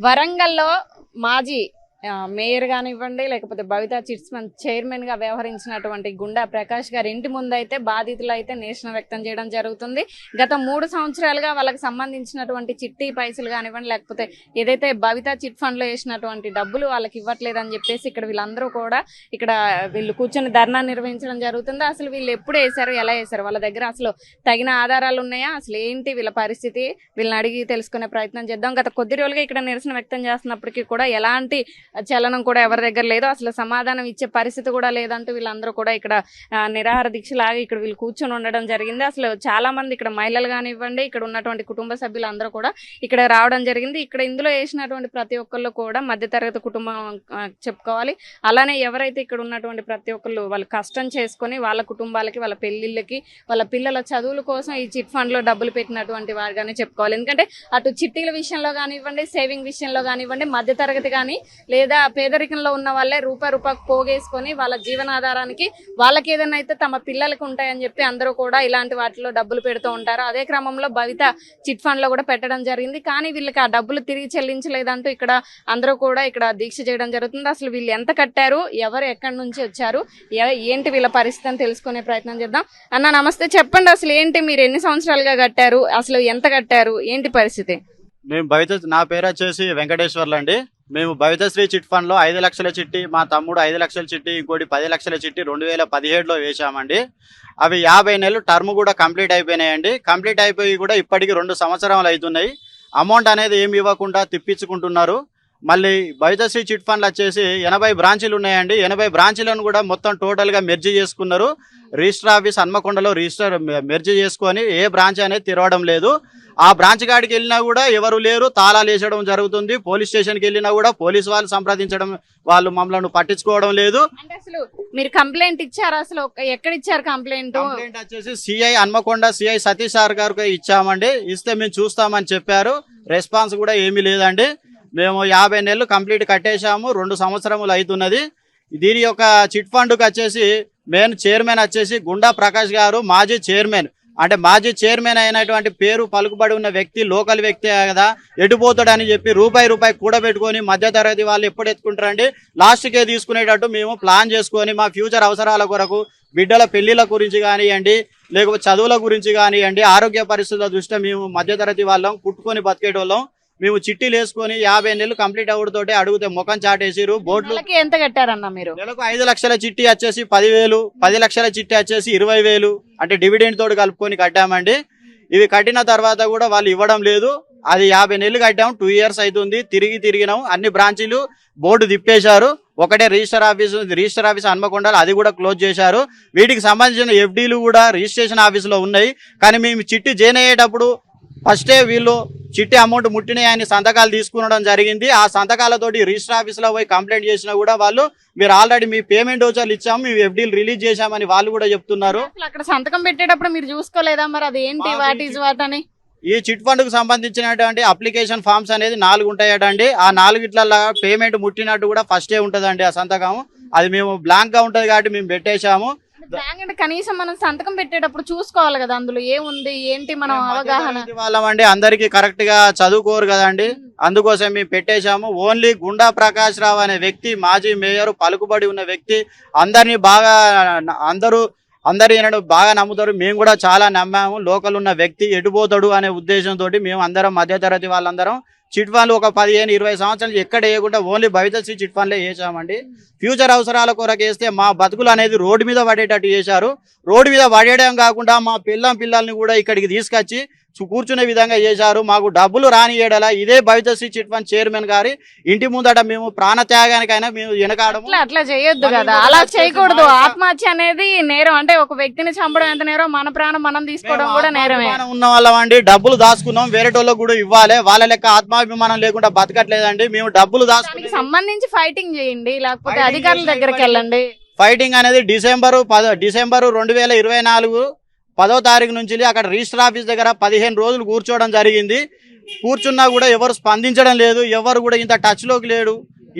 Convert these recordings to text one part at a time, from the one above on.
వరంగల్లో మాజీ మేయర్ కానివ్వండి లేకపోతే భవిత చిట్స్ ఫండ్ చైర్మన్గా వ్యవహరించినటువంటి గుండా ప్రకాష్ గారి ఇంటి ముందు అయితే బాధితులు అయితే నిరసన వ్యక్తం చేయడం జరుగుతుంది. గత మూడు సంవత్సరాలుగా వాళ్ళకి సంబంధించినటువంటి చిట్టి పైసలు కానివ్వండి లేకపోతే ఏదైతే బబితా చిట్ ఫండ్లో వేసినటువంటి డబ్బులు వాళ్ళకి ఇవ్వట్లేదని చెప్పేసి ఇక్కడ వీళ్ళందరూ కూడా ఇక్కడ వీళ్ళు కూర్చొని ధర్నా నిర్వహించడం జరుగుతుంది. అసలు వీళ్ళు ఎప్పుడు వేశారు ఎలా వేశారు వాళ్ళ దగ్గర అసలు తగిన ఆధారాలు ఉన్నాయా? అసలు ఏంటి వీళ్ళ పరిస్థితి? వీళ్ళని అడిగి తెలుసుకునే ప్రయత్నం చేద్దాం. గత కొద్ది రోజులుగా ఇక్కడ నిరసన వ్యక్తం చేస్తున్నప్పటికీ కూడా ఎలాంటి చలనం కూడా ఎవరి దగ్గర లేదు అసలు సమాధానం ఇచ్చే పరిస్థితి కూడా లేదంటూ వీళ్ళందరూ కూడా ఇక్కడ నిరాహార దీక్ష లాగా ఇక్కడ వీళ్ళు కూర్చొని ఉండడం జరిగింది. అసలు చాలా మంది ఇక్కడ మహిళలు కానివ్వండి ఇక్కడ ఉన్నటువంటి కుటుంబ సభ్యులందరూ కూడా ఇక్కడ రావడం జరిగింది. ఇక్కడ ఇందులో వేసినటువంటి ప్రతి ఒక్కళ్ళు కూడా మధ్యతరగతి కుటుంబం చెప్పుకోవాలి. అలానే ఎవరైతే ఇక్కడ ఉన్నటువంటి ప్రతి ఒక్కళ్ళు వాళ్ళు కష్టం చేసుకొని వాళ్ళ కుటుంబాలకి వాళ్ళ పెళ్ళిళ్ళకి వాళ్ళ పిల్లల చదువుల కోసం ఈ చిట్ ఫండ్లో డబ్బులు పెట్టినటువంటి వారుగానే చెప్పుకోవాలి. ఎందుకంటే అటు చిట్టీల విషయంలో కానివ్వండి సేవింగ్ విషయంలో కానివ్వండి మధ్యతరగతి కానీ లేదా పేదరికంలో ఉన్న వాళ్ళే రూపాయి రూపాయకు పోగేసుకొని వాళ్ళ జీవనాధారానికి వాళ్ళకి ఏదైనా అయితే తమ పిల్లలకు ఉంటాయని చెప్పి అందరూ కూడా ఇలాంటి వాటిలో డబ్బులు పెడుతూ ఉంటారు. అదే క్రమంలో భవిత చిట్ ఫండ్లో కూడా పెట్టడం జరిగింది. కానీ వీళ్ళకి ఆ డబ్బులు తిరిగి చెల్లించలేదంటూ ఇక్కడ అందరూ కూడా ఇక్కడ దీక్ష చేయడం జరుగుతుంది. అసలు వీళ్ళు ఎంత కట్టారు? ఎవరు ఎక్కడి నుంచి వచ్చారు? ఏంటి వీళ్ళ పరిస్థితి అని తెలుసుకునే ప్రయత్నం చేద్దాం. అన్న నమస్తే. చెప్పండి అసలు ఏంటి మీరు ఎన్ని సంవత్సరాలుగా కట్టారు? అసలు ఎంత కట్టారు? ఏంటి పరిస్థితి? మేము భవిత నా పేరు వచ్చేసి వెంకటేశ్వర్లు అండి. మేము భవితశ్రీ చిట్ ఫండ్లో ఐదు లక్షల చిట్టి మా తమ్ముడు ఐదు లక్షల చిట్టి ఇంకోటి పది లక్షల చిట్టి రెండు వేల పదిహేడులో వేశామండి. అవి యాభై నెలలు టర్మ్ కూడా కంప్లీట్ అయిపోయినాయండి. కంప్లీట్ అయిపోయి కూడా ఇప్పటికి రెండు సంవత్సరాలు అవుతున్నాయి. అమౌంట్ అనేది ఏమి ఇవ్వకుండా తిప్పించుకుంటున్నారు. మళ్ళీ భవితశ్రీ చిట్ ఫండ్లు వచ్చేసి ఎనభై బ్రాంచీలు ఉన్నాయండి. ఎనభై బ్రాంచీలను కూడా మొత్తం టోటల్గా మెర్జీ చేసుకున్నారు. రిజిస్టర్ ఆఫీస్ హన్మకొండలో రిజిస్టర్ మెర్జీ చేసుకొని ఏ బ్రాంచ్ అనేది తెరవడం లేదు. ఆ బ్రాంచ్ కాడికి వెళ్ళినా కూడా ఎవరు లేరు. తాళాలు వేసడం జరుగుతుంది. పోలీస్ స్టేషన్కి వెళ్ళినా కూడా పోలీస్ వాళ్ళు సంప్రదించడం వాళ్ళు మమ్మల్ని పట్టించుకోవడం లేదు. అసలు మీరు కంప్లైంట్ ఇచ్చారు? అసలు ఎక్కడ ఇచ్చారు కంప్లైంట్? కంప్లైంట్ వచ్చేసి CI Hanamkonda CI Satish sir గారికి ఇచ్చామండి. ఇస్తే మేము చూస్తామని చెప్పారు. రెస్పాన్స్ కూడా ఏమీ లేదండి. మేము యాభై నెలలు కంప్లీట్ కట్టేశాము రెండు సంవత్సరములు అవుతున్నది దీని యొక్క చిట్ ఫండ్కి వచ్చేసి మెయిన్ చైర్మన్ వచ్చేసి గుండా ప్రకాష్ గారు మాజీ చైర్మన్. అంటే మాజీ చైర్మన్ అయినటువంటి పేరు పలుకుబడి ఉన్న వ్యక్తి లోకల్ వ్యక్తి కదా ఎడిపోతాడని చెప్పి రూపాయి రూపాయి కూడబెట్టుకొని మధ్యతరగతి వాళ్ళు ఎప్పుడు ఎత్తుకుంటారండి? లాస్ట్కే తీసుకునేటట్టు మేము ప్లాన్ చేసుకొని మా ఫ్యూచర్ అవసరాల కొరకు బిడ్డల పెళ్ళిళ్ళ గురించి కానివ్వండి లేకపోతే చదువుల గురించి కానివ్వండి ఆరోగ్య పరిస్థితుల దృష్ట్యా మేము మధ్యతరగతి వాళ్ళం కుట్టుకొని బతికేటోళ్ళం. మేము చిట్టీలు వేసుకొని యాభై నెలలు కంప్లీట్ అవ్వడంతోటి అడిగితే ముఖం చాటేసిరు బోట్లు ఎంత కట్టారన్న మీరు? నెలకు ఐదు లక్షల చిట్టి వచ్చేసి పదివేలు పది లక్షల చిట్టి వచ్చేసి ఇరవై వేలు అంటే డివిడెండ్ తోటి కలుపుకొని కట్టామండి. ఇవి కట్టిన తర్వాత కూడా వాళ్ళు ఇవ్వడం లేదు. అది యాభై నెలలు కట్టాం టూ ఇయర్స్ అవుతుంది తిరిగి తిరిగినాం అన్ని బ్రాంచీలు బోర్డు తిప్పేశారు. ఒకటే రిజిస్టర్ ఆఫీస్ రిజిస్టర్ ఆఫీస్ హన్మకొండలు అది కూడా క్లోజ్ చేశారు. వీటికి సంబంధించిన ఎఫ్డీలు కూడా రిజిస్ట్రేషన్ ఆఫీసులో ఉన్నాయి. కానీ మేము చిట్టి జైన్ అయ్యేటప్పుడు ఫస్టే వీళ్ళు చిట్టి అమౌంట్ ముట్టినాయని సంతకాలు తీసుకునడం జరిగింది. ఆ సంతకాలతోటి రిజిస్టర్ ఆఫీసులో పోయి కంప్లైంట్ చేసినా కూడా వాళ్ళు మీరు ఆల్రెడీ మీ పేమెంట్ వచ్చారు ఇచ్చాము మీ ఎఫ్డీలు రిలీజ్ చేశామని వాళ్ళు కూడా చెప్తున్నారు. అక్కడ సంతకం పెట్టేటప్పుడు మీరు చూసుకోలేదా మరి? అది ఏంటి? వాట్ ఈజ్ వాట్ అని? ఈ చిట్ ఫండ్కు సంబంధించినటువంటి అప్లికేషన్ ఫామ్స్ అనేది నాలుగు ఉంటాయటండి ఆ నాలుగిట్లలో పేమెంట్ ముట్టినట్టు కూడా ఫస్టే ఉంటదండి ఆ సంతకం అది మేము బ్లాంక్గా ఉంటది కాబట్టి మేము పెట్టేశాము. బ్యాంక్ అంటే కనీసం మనం సంతకం పెట్టేటప్పుడు చూసుకోవాలి కదా అందులో ఏముంది ఏంటి మనం అవగాహన? వాళ్ళమండి అందరికి కరెక్ట్గా చదువుకోరు కదండి. అందుకోసం మేము పెట్టేశాము. ఓన్లీ గుండా ప్రకాష్ రావు అనే వ్యక్తి మాజీ మేయర్ పలుకుబడి ఉన్న వ్యక్తి అందరినీ బాగా అందరూ అందరు బాగా నమ్ముతారు. మేము కూడా చాలా నమ్మాము. లోకల్ ఉన్న వ్యక్తి ఎటుపోతాడు అనే ఉద్దేశంతో మేము అందరం మధ్యతరగతి వాళ్ళందరం చిట్ ఫండ్లు ఒక పదిహేను ఇరవై సంవత్సరాలు ఎక్కడ వేయకుండా ఓన్లీ భవితశ్రీ చిట్ ఫండ్లే వేసామండి. ఫ్యూచర్ అవసరాల కొరకు వేస్తే మా బతుకులు అనేది రోడ్డు మీద పడేటట్టు చేశారు. రోడ్డు మీద పడేయడం కాకుండా మా పిల్లం పిల్లల్ని కూడా ఇక్కడికి తీసుకొచ్చి కూర్చునే విధంగా చేశారు. మాకు డబ్బులు రాని ఏడల ఇదే భవితశ్రీ చిట్ ఫండ్ చైర్మన్ గారి ఇంటి ముందట మేము ప్రాణత్యాగానికైనా మేము వెనకాడము. అట్లా చేయొద్దు కదా. అలా చేయకూడదు. ఆత్మహత్య అనేది నేరం. అంటే ఒక వ్యక్తిని చంపడం ఎంత నేరం? మన ప్రాణం మనం తీసుకోవడం కూడా నేరమే. ఉన్న వాళ్ళం అండి. డబ్బులు దాచుకున్నాం. వేరే వాళ్ళకు కూడా ఇవ్వాలి. వాళ్ళ లెక్క ఆత్మాభిమానం లేకుండా బతకట్లేదండి. మేము డబ్బులు దానికి దాచుకుని సంబంధించి ఫైటింగ్ చేయండి. లేకపోతే అధికారుల దగ్గరికి. వెళ్ళండి. ఫైటింగ్ అనేది డిసెంబర్ పద డిసెంబర్ రెండు వేల ఇరవై నాలుగు పదో తారీఖు నుంచి అక్కడ రిజిస్టర్ ఆఫీస్ దగ్గర పదిహేను రోజులు కూర్చోవడం జరిగింది. కూర్చున్నా కూడా ఎవరు స్పందించడం లేదు ఎవరు కూడా ఇంత టచ్లోకి లేడు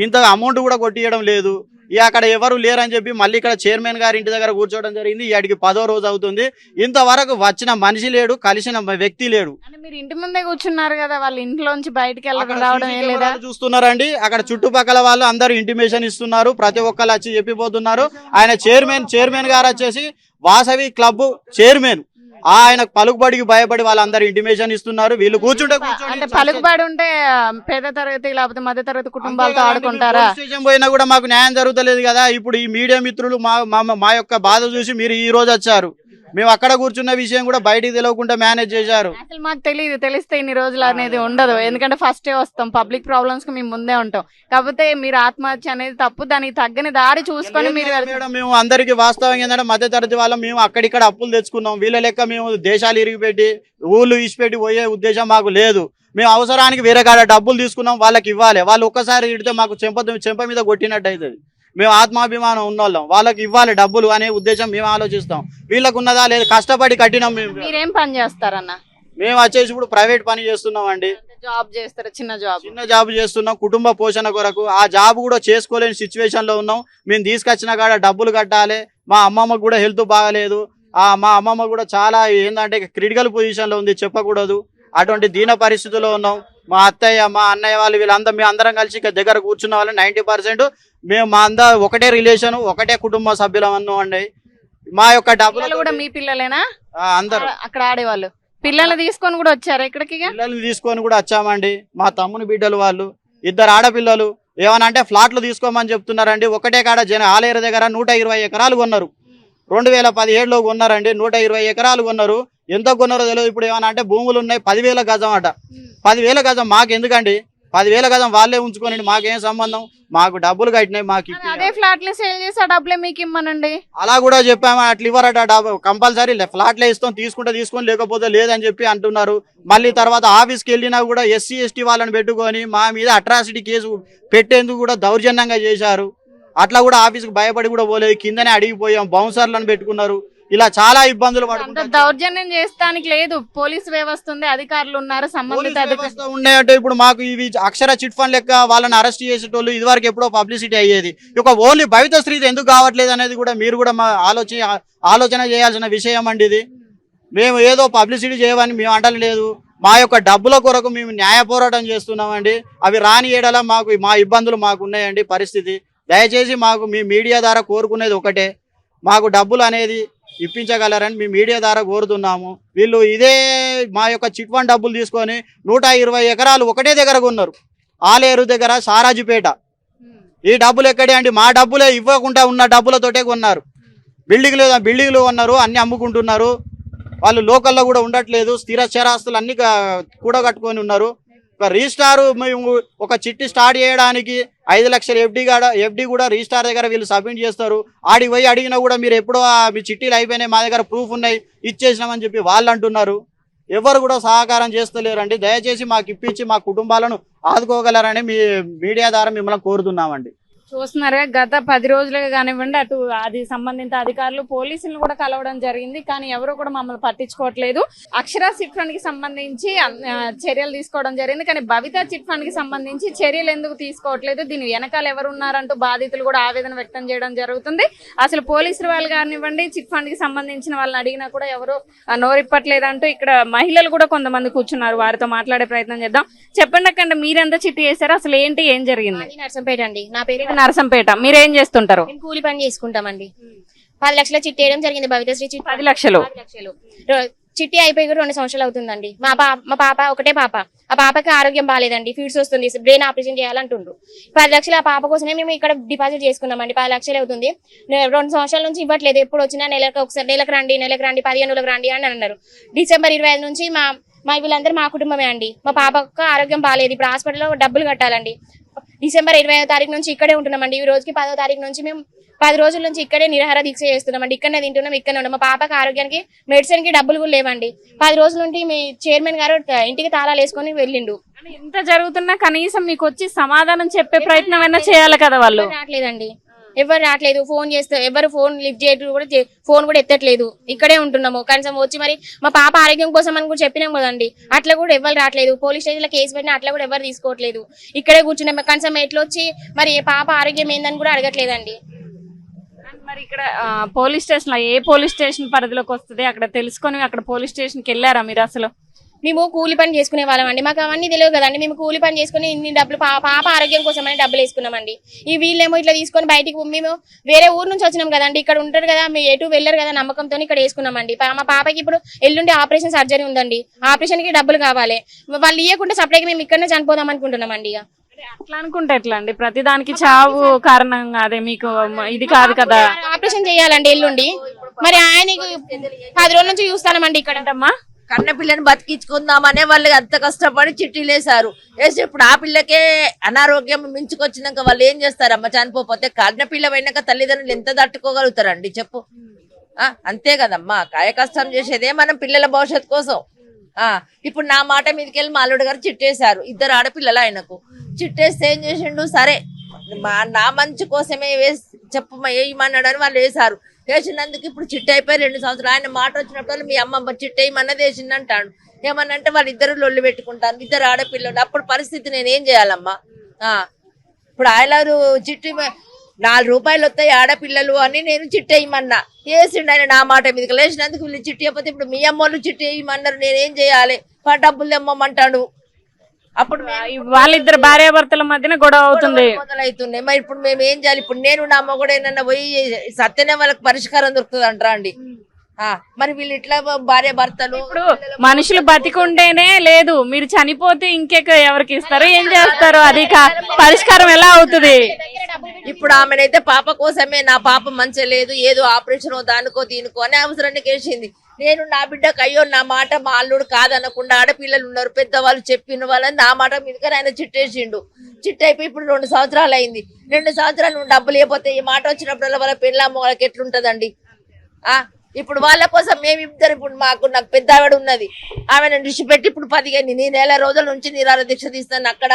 ఇంత అమౌంట్ కూడా కొట్టియడం లేదు. ఇక అక్కడ ఎవరు లేరని చెప్పి మళ్ళీ ఇక్కడ చైర్మన్ గారి ఇంటి దగ్గర కూర్చోవడం జరిగింది. ఇక్కడికి పదో రోజు అవుతుంది. ఇంతవరకు వచ్చిన మనిషి లేడు కలిసిన వ్యక్తి లేడు. మీరు ఇంటి ముందే కూర్చున్నారు కదా వాళ్ళ ఇంట్లోంచి బయటికి వెళ్ళడం చూస్తున్నారండి. అక్కడ చుట్టుపక్కల వాళ్ళు అందరూ ఇంటిమేషన్ ఇస్తున్నారు. ప్రతి ఒక్కరు వచ్చి చెప్పిపోతున్నారు. ఆయన చైర్మన్ చైర్మన్ గారు వచ్చేసి వాసవి క్లబ్ చైర్మన్. ఆయన పలుకుబడికి భయపడి వాళ్ళందరూ ఇంటిమేషన్ ఇస్తున్నారు. వీళ్ళు కూర్చుంటే అంటే పలుకుబడి ఉంటే పేద తరగతి లేకపోతే మధ్య తరగతి కుటుంబాలతో ఆడుకుంటారా? స్టేషన్ పోయినా కూడా మాకు న్యాయం జరుగుతలేదు కదా. ఇప్పుడు ఈ మీడియా మిత్రులు మా- మా యొక్క బాధ చూసి మీరు ఈ రోజు వచ్చారు. మేము అక్కడ కూర్చున్న విషయం కూడా బయటికి తెలియకుండా మేనేజ్ చేశారు. అసలు మాకు తెలియదు తెలిస్తే ఇన్ని రోజులు అనేది ఉండదు. ఎందుకంటే ఫస్ట్ వస్తాం. పబ్లిక్ ప్రాబ్లమ్స్కి మేము ముందే ఉంటాం. కాకపోతే మీరు ఆత్మహత్య అనేది తప్పు. దానికి తగ్గని దారి చూసుకొని మీరు మేడం మేము అందరికి వాస్తవం ఏంటంటే మధ్య తరగతి వాళ్ళం. మేము అక్కడిక్కడ అప్పులు తెచ్చుకున్నాం. వీళ్ళ లెక్క మేము దేశాలు ఇరిగిపెట్టి ఊళ్ళు ఇచ్చిపెట్టి పోయే ఉద్దేశం మాకు లేదు. మేము అవసరానికి వేరే కాడ డబ్బులు తీసుకున్నాం. వాళ్ళకి ఇవ్వాలి. వాళ్ళు ఒక్కసారి ఇడితే మాకు చెంప చెంప మీద కొట్టినట్టు అవుతుంది. మేము ఆత్మాభిమానం ఉన్నోళ్ళం. వాళ్ళకి ఇవ్వాలి డబ్బులు అనే ఉద్దేశం మేము ఆలోచిస్తాం. వీళ్ళకు ఉన్నదా లేదు కష్టపడి కట్టినాం మేము. మీరేం పని చేస్తారన్న? మేము వచ్చేసి ఇప్పుడు ప్రైవేట్ పని చేస్తున్నాం అండి జాబ్ చేస్తారు? చిన్న జాబ్? చిన్న జాబ్ చేస్తున్నాం కుటుంబ పోషణ కొరకు. ఆ జాబ్ కూడా చేసుకోలేని సిచ్యువేషన్లో ఉన్నాం. మేము తీసుకొచ్చిన కాడ డబ్బులు కట్టాలి. మా అమ్మమ్మకు కూడా హెల్త్ బాగలేదు. ఆ మా అమ్మమ్మ కూడా చాలా ఏంటంటే క్రిటికల్ పొజిషన్లో ఉంది చెప్పకూడదు. అటువంటి దీన పరిస్థితిలో ఉన్నాం. మా అత్తయ్య మా అన్నయ్య వాళ్ళు వీళ్ళందరూ మేము అందరం కలిసి దగ్గర కూర్చున్న వాళ్ళు పర్సెంట్ మేము మా అందరం ఒకటే రిలేషన్ ఒకటే కుటుంబ సభ్యులం అన్నామండి. మా యొక్క పిల్లలు కూడా డబ్బులు మీ పిల్లలేనా? అందరు. అక్కడ ఆడేవాళ్ళు. పిల్లల్ని తీసుకొని కూడా వచ్చారు ఇక్కడికి ఇక? పిల్లల్ని తీసుకొని కూడా వచ్చామండి. మా తమ్ముని బిడ్డలు వాళ్ళు ఇద్దరు ఆడపిల్లలు. ఏమన్నా అంటే ఫ్లాట్లు తీసుకోమని చెప్తున్నారండి. ఒకటే కాడ జన ఆలేరు దగ్గర నూట ఇరవై ఎకరాలు కొన్నారు. రెండు వేల పదిహేడులో కొన్నారండి. నూట ఇరవై ఎకరాలు కొన్నారు. ఎంత కొన్నారో తెలియదు. ఇప్పుడు ఏమన్నా అంటే భూములు ఉన్నాయి పదివేల గజం అట. పదివేల గజం మాకు ఎందుకండి పదివేల గజం వాళ్ళే ఉంచుకోనండి మాకేం సంబంధం? మాకు డబ్బులు కట్టినాయి మాకు. అదే ఫ్లాట్ని సేల్ చేసి ఆ డబ్బులే మీకు ఇమ్మనండి. అలా కూడా చెప్పాము అట్లా ఇవ్వరట డబ్బు కంపల్సరీ ఫ్లాట్లే ఇస్తాం తీసుకుంటే తీసుకొని లేకపోతే లేదని చెప్పి అంటున్నారు. మళ్ళీ తర్వాత ఆఫీస్కి వెళ్ళినా కూడా ఎస్సీ ఎస్టీ వాళ్ళని పెట్టుకొని మా మీద అట్రాసిటీ కేసు పెట్టేందుకు కూడా దౌర్జన్యంగా చేశారు. అట్లా కూడా ఆఫీస్కి భయపడి కూడా పోలేదు కిందనే అడిగిపోయాం బౌన్సర్లను పెట్టుకున్నారు. ఇలా చాలా ఇబ్బందులు పడుతుంటారు దౌర్జన్యం చేస్తానికి లేదు. పోలీస్ వ్యవస్థ ఉంది అధికారులు ఉన్నారు సంబంధిత ఇప్పుడు మాకు ఇవి అక్షర చిట్ ఫండ్ లెక్క వాళ్ళని అరెస్ట్ చేసేటోళ్ళు ఇదివరకు ఎప్పుడో పబ్లిసిటీ అయ్యేది. ఒక ఓన్లీ భవిత స్త్రీ ఎందుకు కావట్లేదు అనేది కూడా మీరు కూడా మా ఆలోచన ఆలోచన చేయాల్సిన విషయం అండి ఇది. మేము ఏదో పబ్లిసిటీ చేయమని మేము అంటలేదు మా యొక్క డబ్బుల కొరకు మేము న్యాయ పోరాటం చేస్తున్నామండి. అవి రాని ఏడల మాకు మా ఇబ్బందులు మాకు ఉన్నాయండి పరిస్థితి. దయచేసి మాకు మీ మీడియా ద్వారా కోరుకునేది ఒకటే. మాకు డబ్బులు అనేది ఇప్పించగలరని మీ మీడియా ద్వారా కోరుతున్నాము. వీళ్ళు ఇదే మా యొక్క చిట్ ఫండ్ డబ్బులు తీసుకొని నూట ఇరవై ఎకరాలు ఒకటే దగ్గర కొన్నారు. ఆలేరు దగ్గర సారాజుపేట. ఈ డబ్బులు ఎక్కడే అండి? మా డబ్బులే ఇవ్వకుండా ఉన్న డబ్బులతోటే కొన్నారు. బిల్డింగ్లు బిల్డింగ్లు కొన్నారు అన్ని అమ్ముకుంటున్నారు. వాళ్ళు లోకల్లో కూడా ఉండట్లేదు. స్థిర చరాస్తులు అన్ని కూడగట్టుకొని ఉన్నారు. రిజిస్టార్ మేము ఒక చిట్టి స్టార్ట్ చేయడానికి ఐదు లక్షల ఎఫ్డి కూడా ఎఫ్డి కూడా రిజిస్టార్ దగ్గర వీళ్ళు సబ్మిట్ చేస్తారు. ఆడికి పోయి అడిగినా కూడా మీరు ఎప్పుడో ఆ మీ చిట్టీలు అయిపోయినాయి మా దగ్గర ప్రూఫ్ ఉన్నాయి ఇచ్చేసినామని చెప్పి వాళ్ళు అంటున్నారు. ఎవరు కూడా సహకారం చేస్తలేరండి. దయచేసి మాకు ఇప్పించి మా కుటుంబాలను ఆదుకోగలరని మీ మీడియా ద్వారా మిమ్మల్ని కోరుతున్నామండి. చూస్తున్నారా గత పది రోజులుగా కానివ్వండి అటు అది సంబంధిత అధికారులు పోలీసులను కూడా కలవడం జరిగింది. కానీ ఎవరు కూడా మమ్మల్ని పట్టించుకోవట్లేదు. అక్షర చిట్ ఫండ్కి సంబంధించి చర్యలు తీసుకోవడం జరిగింది. కానీ భవిత చిట్ ఫండ్కి సంబంధించి చర్యలు ఎందుకు తీసుకోవట్లేదు? దీని వెనకాల ఎవరు ఉన్నారంటూ బాధితులు కూడా ఆవేదన వ్యక్తం చేయడం జరుగుతుంది. అసలు పోలీసులు వాళ్ళు కానివ్వండి చిట్ ఫండ్కి సంబంధించిన వాళ్ళని అడిగినా కూడా ఎవరు నోరిప్పట్లేదంటూ ఇక్కడ మహిళలు కూడా కొంతమంది కూర్చున్నారు. వారితో మాట్లాడే ప్రయత్నం చేద్దాం. చెప్పండి అక్కడ మీరెంత చిట్టి చేశారు? అసలు ఏంటి? ఏం జరిగింది? నర్సంపేట అండి. నా పేరు నరసంపేట. మీరేం చేస్తుంటారు? మేము కూలి పని చేసుకుంటామండి. పది లక్షల చిట్టి వేయడం జరిగింది. భవితశ్రీ చిట్టి పది లక్షలు. పది లక్షలు. రో- చిట్టి అయిపోయి కూడా రెండు సంవత్సరాలు అవుతుందండి. మా పాప మా పాప ఒకటే పాప. ఆ పాపకి ఆరోగ్యం బాగాలేదండి ఫీడ్స్ వస్తుంది. బ్రెయిన్ ఆపరేషన్ చేయాలంటుండ్రు. పది లక్షలు ఆ పాప కోసమే మేము ఇక్కడ డిపాజిట్ చేసుకున్నామండి. పది లక్షలు అవుతుంది. నే- రెండు సంవత్సరాల నుంచి ఇవ్వట్లేదు. ఎప్పుడు వచ్చినా నెలకు ఒకసారి నెలకు రండి నెలకు రండి పదిహేను నెలకు రండి అని అన్నారు. డిసెంబర్ ఇరవై ఐదు నుంచి మా మా వీళ్ళందరూ మా కుటుంబమే అండి. మా పాపకు ఆరోగ్యం బాగాలేదు ఇప్పుడు హాస్పిటల్లో డబ్బులు కట్టాలండి. డిసెంబర్ ఇరవై తారీఖు నుంచి ఇక్కడే ఉంటున్నామండి. ఈ రోజుకి పదో తారీఖు నుంచి మేము పది రోజుల నుంచి ఇక్కడే నిరాహార దీక్ష చేస్తున్నామండి. ఇక్కడనే తింటున్నాం ఇక్కడనే ఉన్నాం. మా పాపకి ఆరోగ్యానికి మెడిసిన్కి డబ్బులు కూడా లేవండి. పది రోజుల నుండి మీ చైర్మన్ గారు ఇంటికి తాళాలు వేసుకొని వెళ్ళిండు. ఇంత జరుగుతున్నా కనీసం మీకు వచ్చి సమాధానం చెప్పే ప్రయత్నం అయినా చేయాలి కదా వాళ్ళు? రావట్లేదండి. ఎవరు రావట్లేదు ఫోన్ చేస్తే ఎవరు ఫోన్ లిఫ్ట్ చేయడం కూడా ఫోన్ కూడా ఎత్తట్లేదు. ఇక్కడే ఉంటున్నాము కనీసం వచ్చి మరి మా పాప ఆరోగ్యం కోసం అని కూడా చెప్పినాం కదండి. అట్లా కూడా ఎవరు రావట్లేదు. పోలీస్ స్టేషన్లో కేసు పెట్టినా అట్లా కూడా ఎవరు తీసుకోవట్లేదు. ఇక్కడే కూర్చున్నాం కనీసం ఎట్లా వచ్చి మరి పాప ఆరోగ్యం ఏందని కూడా అడగట్లేదండి. మరి ఇక్కడ పోలీస్ స్టేషన్ ఏ పోలీస్ స్టేషన్ పరిధిలోకి వస్తుంది? అక్కడ తెలుసుకొని అక్కడ పోలీస్ స్టేషన్కి వెళ్ళారా మీరు అసలు? మేము కూలి పని చేసుకునే వాళ్ళం అండి. మాకు అవన్నీ తెలియదు కదండి. మేము కూలి పని చేసుకుని ఇన్ని డబ్బులు పాప ఆరోగ్యం కోసం అని డబ్బులు వేసుకున్నామండి. ఈ వీళ్ళేమో ఇట్లా తీసుకొని బయటికి మేము వేరే ఊరు నుంచి వచ్చినాం కదండి. ఇక్కడ ఉంటారు కదా మేము ఎటు వెళ్ళరు కదా నమ్మకంతో ఇక్కడ వేసుకున్నామండి. మా పాపకి ఇప్పుడు ఎల్లుండి ఆపరేషన్ సర్జరీ ఉందండి. ఆపరేషన్కి డబ్బులు కావాలి. వాళ్ళు ఇవ్వకుండా సప్లైకి మేము ఇక్కడనే చనిపోదాం అనుకుంటున్నామండి ఇక. అంటే అట్లా అనుకుంటే ఎట్లా అండి ప్రతిదానికి చావు కారణంగా అదే మీకు మ- ఇది కాదు కదా. ఆపరేషన్ చేయాలండి ఎల్లుండి. మరి ఆయనకి పది రోజుల నుంచి చూస్తానమండి ఇక్కడ. కన్న పిల్లని బతికించుకుందామనే వాళ్ళు ఎంత కష్టపడి చిట్టీలు వేసి ఇప్పుడు ఆ పిల్లకే అనారోగ్యం మించుకొచ్చినాక వాళ్ళు ఏం చేస్తారమ్మ చనిపోతే కన్న పిల్ల పోయినాక తల్లిదండ్రులు ఎంత తట్టుకోగలుగుతారండి? చెప్పు. ఆ అంతే కదమ్మా. కాయ కష్టం చేసేదే మనం పిల్లల భవిష్యత్తు కోసం. ఆ ఇప్పుడు నా మాట మీదకి వెళ్ళి మా అల్లుడు గారు చిట్టేశారు. ఇద్దరు ఆడపిల్లలు ఆయనకు. చిట్టేస్తే ఏం చేసిండు? సరే మా నా మంచి కోసమే వేసి చెప్పు వేయమన్నాడు వాళ్ళు వేశారు. వేసినందుకు ఇప్పుడు చిట్ అయిపోయి రెండు సంవత్సరాలు. ఆయన మాట వచ్చినప్పుడు మీ అమ్మ చిట్ వేయమన్నది వేసింది అంటాడు ఏమన్నంటే వాళ్ళు ఇద్దరు లొల్లి పెట్టుకుంటాను ఇద్దరు ఆడపిల్లలు. అప్పుడు పరిస్థితి నేను ఏం చేయాలమ్మా? ఆ. ఇప్పుడు ఆయలారు చిట్టి నాలుగు రూపాయలు వస్తాయి ఆడపిల్లలు అని నేను చిట్టి వేయమన్నా వేసిండు ఆయన నా మాట మీదకి. లేచినందుకు వీళ్ళు చిట్టి ఇప్పుడు మీ అమ్మోళ్ళు చిట్టి వేయమన్నారు నేనేం చేయాలి? డబ్బులు తెమ్మమంటాడు. అప్పుడు వాళ్ళిద్దరు భార్యాభర్తల మధ్యన గొడవ అవుతుంది. మొదలవుతున్నాయి మరి ఇప్పుడు మేము ఏం చేయాలి? ఇప్పుడు నేను నా మొగుడు ఏమన్నా పోయి సత్యనే వాళ్ళకి పరిష్కారం దొరుకుతుంది అంటారా అండి మరి వీళ్ళు ఇట్లా భార్య భర్తలు ఇప్పుడు మనుషులు బతికుంటేనే లేదు. మీరు చనిపోతే ఇంకెక్క ఎవరికి ఇస్తారు? ఏం చేస్తారు? అది పరిష్కారం ఎలా అవుతుంది? ఇప్పుడు ఆమెనైతే పాప కోసమే నా పాప మంచి లేదు ఏదో ఆపరేషన్ దానికో దీనికో అని అవసరానికి వేసింది. నేను నా బిడ్డకు అయ్యో నా మాట మా అల్లుడు కాదనకుండా ఆడపిల్లలు ఉన్నారు పెద్దవాళ్ళు చెప్పిన వాళ్ళని నా మాట మీదకి ఆయన చిట్టేసిండు. చిట్టయిపోయి ఇప్పుడు రెండు సంవత్సరాలు అయింది. రెండు సంవత్సరాలు డబ్బులు ఇవ్వకపోతే ఈ మాట వచ్చినప్పుడల్లా వాళ్ళ పెళ్ళామ్మ వాళ్ళకి ఎట్లుంటదండి? ఆ ఇప్పుడు వాళ్ళ కోసం మేము ఇద్దరు ఇప్పుడు మాకు నాకు పెద్ద ఆవిడ ఉన్నది. ఆమెను దృష్టి పెట్టి ఇప్పుడు పదిహేను నీ నెల రోజుల నుంచి నిరాల దీక్ష తీస్తాను. అక్కడ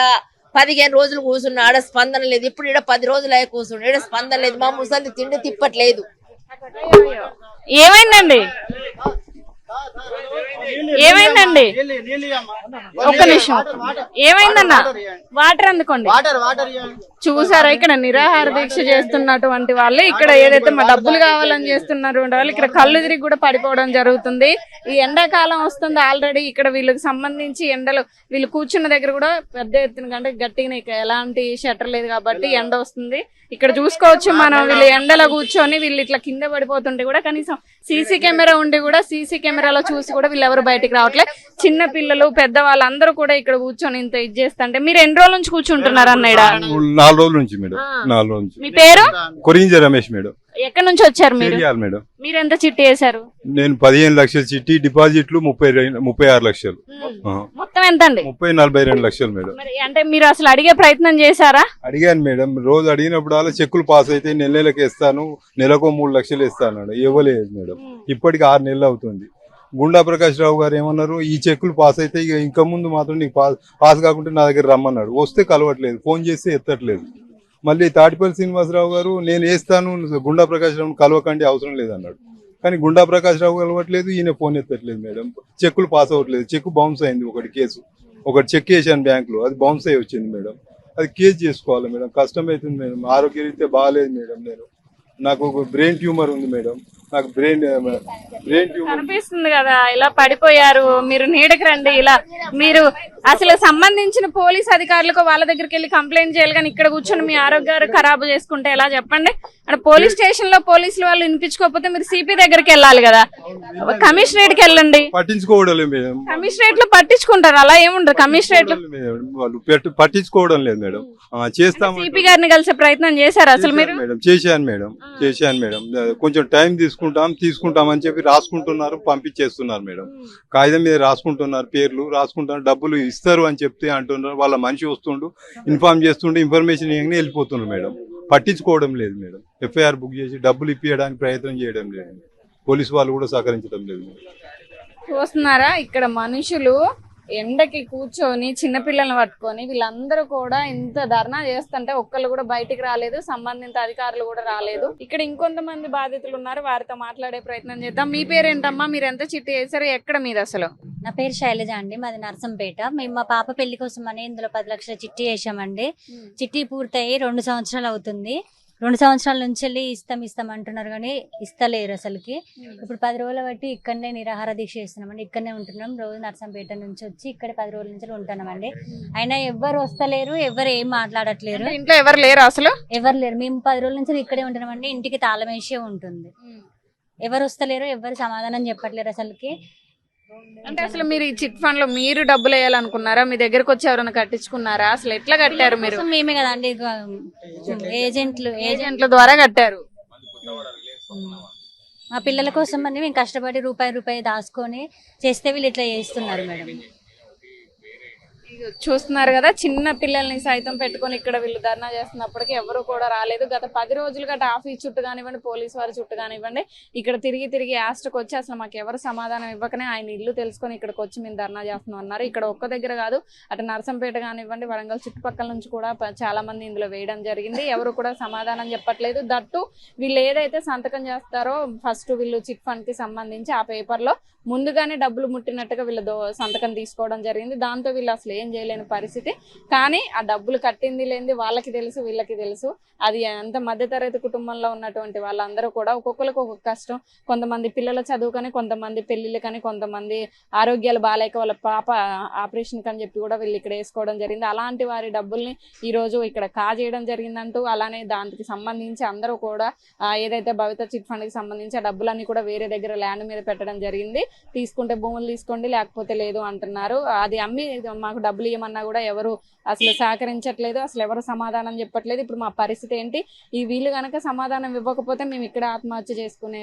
పదిహేను రోజులు కూర్చున్నా ఆడ స్పందన లేదు. ఇప్పుడు ఈడ పది రోజులు అయ్యే కూర్చున్నా ఈడ స్పందన లేదు. మా ముసలి తిండి తిప్పట్లేదు. ఏమైందండి? ఏమైందండి? ఒక్క నిమిషం. ఏమైందన్న? వాటర్ అందుకోండి. చూసారా ఇక్కడ నిరాహార దీక్ష చేస్తున్నటువంటి వాళ్ళు. ఇక్కడ ఏదైతే మా డబ్బులు కావాలని చేస్తున్నటువంటి వాళ్ళు ఇక్కడ కళ్ళు తిరిగి కూడా పడిపోవడం జరుగుతుంది. ఈ ఎండాకాలం వస్తుంది ఆల్రెడీ. ఇక్కడ వీళ్ళకి సంబంధించి ఎండలు వీళ్ళు కూర్చున్న దగ్గర కూడా పెద్ద ఎత్తున కంటే గట్టిగా ఇక్కడ ఎలాంటి షట్టర్ లేదు కాబట్టి ఎండ వస్తుంది. ఇక్కడ చూసుకోవచ్చు మనం వీళ్ళు ఎండలో కూర్చొని వీళ్ళు ఇట్లా కింద పడిపోతుంటే కూడా కనీసం సీసీ కెమెరా ఉండి కూడా సీసీ కెమెరాలో చూసి కూడా వీళ్ళు ఎవరు బయటికి రావట్లేదు చిన్న పిల్లలు పెద్దవాళ్ళు అందరూ కూడా ఇక్కడ కూర్చొని ఇంత ఇది చేస్తుంటే మీరు ఎన్ని రోజుల నుంచి కూర్చుంటున్నారు అన్నయ్య? నాలుగు రోజుల నుంచి మేడం. నాలుగు రోజుల నుంచి. మీ పేరు? కొరింజ రమేష్ మేడం. ఎక్కడి నుంచి వచ్చారు మీరు? మేడం. మీరు ఎంత చిట్టి వేశారు? నేను పదిహేను లక్షల చిట్టి డిపాజిట్లు ముప్పై ముప్పై ఆరు లక్షలు. మొత్తం ఎంత అండి ముప్పై నలభై రెండు లక్షలు మేడం. అంటే మీరు అసలు అడిగే ప్రయత్నం చేశారా? అడిగాను మేడం. రోజు అడిగినప్పుడు అలా చెక్కులు పాస్ అయితే నెల నెలకి ఇస్తాను నెలకు మూడు లక్షలు ఇస్తాను ఇవ్వలేదు మేడం. ఇప్పటికి ఆరు నెలలు అవుతుంది. గుండా ప్రకాష్ రావు గారు ఏమన్నారు? ఈ చెక్కులు పాస్ అయితే ఇక ఇంకా ముందు మాత్రం నీకు పాస్ పాస్ కాకుంటే నా దగ్గర రమ్మన్నాడు. వస్తే కలవట్లేదు ఫోన్ చేస్తే ఎత్తట్లేదు. మళ్ళీ తాటిపల్లి శ్రీనివాసరావు గారు నేను వేస్తాను గుండా ప్రకాష్ రావు కలవకండి అవసరం లేదన్నాడు. కానీ గుండా ప్రకాష్ రావు కలవట్లేదు ఈయన ఫోన్ ఎత్తట్లేదు మేడం. చెక్కులు పాస్ అవ్వట్లేదు చెక్ బౌన్స్ అయింది ఒకటి కేసు. ఒకటి చెక్ వేసాను బ్యాంకులో అది బౌన్స్ అయ్యి వచ్చింది మేడం. అది కేసు చేసుకోవాలి మేడం కష్టం అవుతుంది మేడం ఆరోగ్యరీత్యా బాగాలేదు మేడం నేను. నాకు ఒక బ్రెయిన్ ట్యూమర్ ఉంది మేడం. నాకు బ్రెయిన్ బ్రెయిన్ ట్యూమర్ కనిపిస్తుంది కదా ఇలా పడిపోయారు మీరు నీడకి రండి ఇలా మీరు అసలు సంబంధించిన పోలీస్ అధికారులకు వాళ్ళ దగ్గరికి వెళ్ళి కంప్లైంట్ చేయాలి కానీ ఇక్కడ కూర్చొని మీ ఆరోగ్యాలు ఖరాబు చేసుకుంటే ఎలా చెప్పండి? అక్కడ పోలీస్ స్టేషన్లో పోలీసులు వాళ్ళు వినిపించుకోకపోతే మీరు సిపి దగ్గరికి వెళ్ళాలి కదా. కమిషనరేట్కి వెళ్ళండి. పట్టించుకోవడం కమిషనరేట్లో పట్టించుకుంటారు అలా ఏముండదు కమిషనరేట్ వాళ్ళు పట్టించుకోవడం లేదు మేడం. ఆ, చేస్తాము. సిపి గారిని కలిసే ప్రయత్నం చేశారు అసలు మీరు? చేశాను మేడం చేశాను మేడం చేశాను మేడం. కొంచెం టైం తీసుకుంటాం తీసుకుంటాం అని చెప్పి రాసుకుంటున్నారు పంపించేస్తున్నారు మేడం. కాగితం మీద రాసుకుంటున్నారు పేర్లు రాసుకుంటున్నారు డబ్బులు ఇస్తారు అని చెప్తే అంటున్నారు వాళ్ళ మనిషి వస్తుండు ఇన్ఫార్మ్ చేస్తుండే ఇన్ఫర్మేషన్ ఇవ్వగానే వెళ్ళిపోతున్నారు మేడం. పట్టించుకోవడం లేదు మేడం. ఎఫ్ఐఆర్ బుక్ చేసి డబ్బులు ఇప్పించడానికి ప్రయత్నం చేయడం లేదు. పోలీసు వాళ్ళు కూడా సహకరించడం లేదు మేడం. చూస్తున్నారా ఇక్కడ మనుషులు ఎండకి కూర్చొని చిన్నపిల్లల్ని పట్టుకొని వీళ్ళందరూ కూడా ఇంత ధర్నా చేస్తుంటే ఒక్కళ్ళు కూడా బయటికి రాలేదు సంబంధిత అధికారులు కూడా రాలేదు. ఇక్కడ ఇంకొంతమంది బాధితులు ఉన్నారు వారితో మాట్లాడే ప్రయత్నం చేద్దాం. మీ పేరేంటమ్మా? మీరు ఎంత చిట్టి వేసారు ఎక్కడ మీది అసలు? నా పేరు శైలజ అండి మాది నర్సంపేట. మేము మా పాప పెళ్ళి కోసం అని ఇందులో పది లక్షల చిట్టి వేసామండి చిట్టి పూర్తయి రెండు సంవత్సరాలు అవుతుంది. రెండు సంవత్సరాల నుంచి వెళ్ళి ఇస్తాం ఇస్తాం అంటున్నారు కానీ ఇస్తలేరు అసలుకి. ఇప్పుడు పది రోజులు బట్టి ఇక్కడనే నిరాహార దీక్ష చేస్తున్నామండి. ఇక్కడనే ఉంటున్నాం. రోజు నర్సంపేట నుంచి వచ్చి ఇక్కడ పది రోజుల నుంచి ఉంటున్నామండి. అయినా ఎవ్వరు వస్తలేరు ఎవరు ఏం మాట్లాడట్లేరు. ఇంట్లో ఎవరు లేరు అసలు? ఎవరు లేరు. మేము పది రోజుల నుంచి ఇక్కడే ఉంటున్నామండి. ఇంటికి తాళం వేసే ఉంటుంది ఎవరు వస్తలేరు ఎవరు సమాధానం చెప్పట్లేరు అసలుకి. అంటే అసలు మీరు ఈ చిట్ ఫండ్లో మీరు డబ్బులు వేయాలనుకున్నారా? మీ దగ్గరకు వచ్చి ఎవరైనా కట్టించుకున్నారా? అసలు ఎట్లా కట్టారు మీరు? మేమే కదండి ఏజెంట్లు ఏజెంట్ ఏజెంట్ల ద్వారా కట్టారు. మా పిల్లల కోసం అని మేము కష్టపడి రూపాయి రూపాయి దాచుకొని చేస్తే వీళ్ళు ఇట్లా చేస్తున్నారు మేడం. చూస్తున్నారు కదా చిన్న పిల్లల్ని సైతం పెట్టుకొని ఇక్కడ వీళ్ళు ధర్నా చేస్తున్నప్పటికీ ఎవరు కూడా రాలేదు. గత పది రోజులుగా ఆఫీస్ చుట్టూ కానివ్వండి పోలీస్ వారి చుట్టూ కానివ్వండి ఇక్కడ తిరిగి తిరిగి యాస్ట్కి వచ్చి అసలు మాకు ఎవరు సమాధానం ఇవ్వకనే ఆయన ఇల్లు తెలుసుకొని ఇక్కడికి వచ్చి మేము ధర్నా చేస్తున్నాం అన్నారు. ఇక్కడ ఒక్క దగ్గర కాదు అటు నరసంపేట కానివ్వండి వరంగల్ చుట్టుపక్కల నుంచి కూడా చాలా మంది ఇందులో వేయడం జరిగింది. ఎవరు కూడా సమాధానం చెప్పట్లేదు. దట్టు వీళ్ళు ఏదైతే సంతకం చేస్తారో ఫస్ట్ వీళ్ళు చిట్ ఫండ్కి సంబంధించి ఆ పేపర్లో ముందుగానే డబ్బులు ముట్టినట్టుగా వీళ్ళు సంతకం తీసుకోవడం జరిగింది. దాంతో వీళ్ళు అసలు ఏం చేయలేని పరిస్థితి. కానీ ఆ డబ్బులు కట్టింది లేనిది వాళ్ళకి తెలుసు వీళ్ళకి తెలుసు. అది ఎంత మధ్యతరగతి కుటుంబంలో ఉన్నటువంటి వాళ్ళందరూ కూడా ఒక్కొక్కరికి ఒక్కొక్క కష్టం. కొంతమంది పిల్లల చదువుకని కొంతమంది పెళ్ళిళ్ళకని కొంతమంది ఆరోగ్యాలు బాగాలేక వాళ్ళ పాప ఆపరేషన్ అని చెప్పి కూడా వీళ్ళు ఇక్కడ వేసుకోవడం జరిగింది. అలాంటి వారి డబ్బుల్ని ఈ రోజు ఇక్కడ కాజేయడం జరిగిందంటూ అలానే దానికి సంబంధించి అందరూ కూడా ఏదైతే భవిత చిట్ ఫండ్కి సంబంధించి ఆ డబ్బులన్నీ కూడా వేరే దగ్గర ల్యాండ్ మీద పెట్టడం జరిగింది. తీసుకుంటే భూములు తీసుకోండి లేకపోతే లేదు అంటున్నారు. అది అమ్మి మాకు డబ్బులు ఇవ్వమన్నా కూడా ఎవరు అసలు సహకరించట్లేదు అసలు ఎవరు సమాధానం చెప్పట్లేదు. ఇప్పుడు మా పరిస్థితి ఏంటి? ఈ వీళ్ళు కనుక సమాధానం ఇవ్వకపోతే మేము ఇక్కడ ఆత్మహత్య చేసుకునే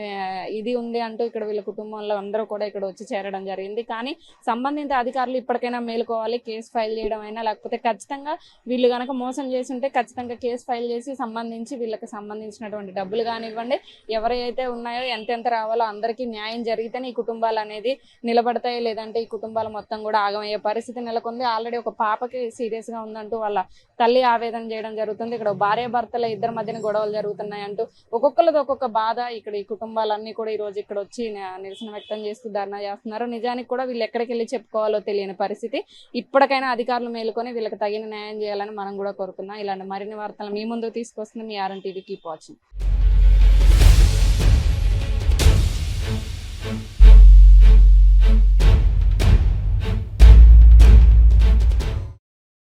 ఇది ఉంది అంటూ ఇక్కడ వీళ్ళ కుటుంబంలో అందరూ కూడా ఇక్కడ వచ్చి చేరడం జరిగింది. కానీ సంబంధిత అధికారులు ఇప్పటికైనా మేలుకోవాలి కేసు ఫైల్ చేయడం అయినా లేకపోతే ఖచ్చితంగా వీళ్ళు కనుక మోసం చేసి ఉంటే ఖచ్చితంగా కేసు ఫైల్ చేసి సంబంధించి వీళ్ళకి సంబంధించినటువంటి డబ్బులు కానివ్వండి ఎవరైతే ఉన్నాయో ఎంతెంత రావాలో అందరికీ న్యాయం జరిగితేనే ఈ కుటుంబాలు అనేది నిలబడతాయి లేదంటే ఈ కుటుంబాలు మొత్తం కూడా ఆగమయ్యే పరిస్థితి నెలకొంది. ఆల్రెడీ ఒక పాపకి సీరియస్గా ఉందంటూ వాళ్ళ తల్లి ఆవేదన చేయడం జరుగుతుంది. ఇక్కడ భార్య భర్తల ఇద్దరి మధ్యన గొడవలు జరుగుతున్నాయి అంటూ ఒక్కొక్కరిది ఒక్కొక్క బాధ. ఇక్కడ ఈ కుటుంబాలన్నీ కూడా ఈరోజు ఇక్కడ వచ్చి నిరసన వ్యక్తం చేస్తూ ధర్నా చేస్తున్నారు. నిజానికి కూడా వీళ్ళు ఎక్కడికి వెళ్ళి చెప్పుకోవాలో తెలియని పరిస్థితి. ఇప్పటికైనా అధికారులు మేలుకొని వీళ్ళకి తగిన న్యాయం చేయాలని మనం కూడా కోరుకుందాం ఇలాంటి మరిన్ని వార్తలు మీ ముందు తీసుకొస్తుంది మీ ఆర్ఎన్ టీవీ కీప్ వాచింగ్